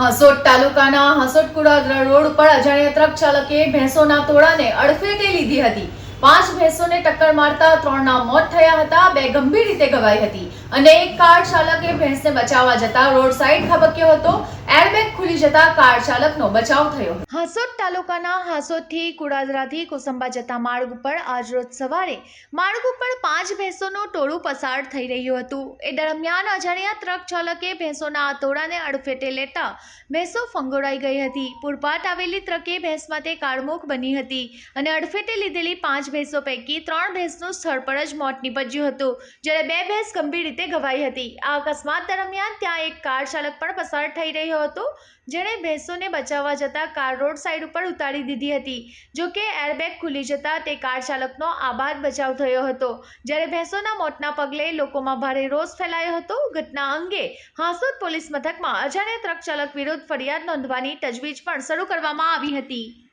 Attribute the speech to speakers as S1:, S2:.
S1: હાસોટ તાલુકાના હાસોટ રોડ ઉપર અજાણ્યા ટ્રક ચાલકે ભેંસોના તોડાને અડફેટે લીધી હતી. પાંચ ભેંસોને ટક્કર મારતા ત્રણના મોત થયા હતા, બે ગંભીર રીતે ઘવાઈ હતી. અને એક કાર ચાલકે ભેંસને બચાવવા જતા રોડ સાઈડ ખાબક્યો હતો. એરબેગ ખુલી જતા કાર ચાલકનો બચાવ થયો હાસોદ તાલુકાના હાસોદથી કુડાદરાથી કોસંબા જતા માર્ગ ઉપર આજરોજ સવારે માર્ગ ઉપર પાંચ ભેંસોનું ટોળું પસાર થઈ રહ્યું હતું. એ દરમિયાન અજાણ્યા ટ્રક ચાલકે ભેંસોના આ તોડાને અડફેટે લેતા ભેંસો ફંગોળાઈ ગઈ હતી. પૂરપાટ આવેલી ટ્રકે ભેંસ માટે કાળમુખ બની હતી અને અડફેટે લીધેલી પાંચ ભેંસો પૈકી ત્રણ ભેંસનું સ્થળ પર જ મોત નીપજ્યું હતું, જ્યારે બે ભેંસ ગંભીર રીતે ઘવાઈ હતી. આ અકસ્માત દરમિયાન ત્યાં એક કાર ચાલક પણ પસાર થઈ રહ્યો હતો, જેણે ભેંસોને બચાવવા જતા કાર રોડ સાઇડ ઉપર ઉતારી દીધી હતી. જો કે એરબેગ ખુલી જતા તે કાર ચાલકનો આબાદ બચાવ થયો હતો. જ્યારે ભેંસોના મોતના પગલે લોકોમાં ભારે રોષ ફેલાયો હતો, ઘટના અંગે હાંસોદ પોલીસ મથકમાં અજાણ્યા ટ્રક ચાલક વિરુદ્ધ ફરિયાદ નોંધવાની તજવીજ પણ શરૂ કરવામાં આવી હતી.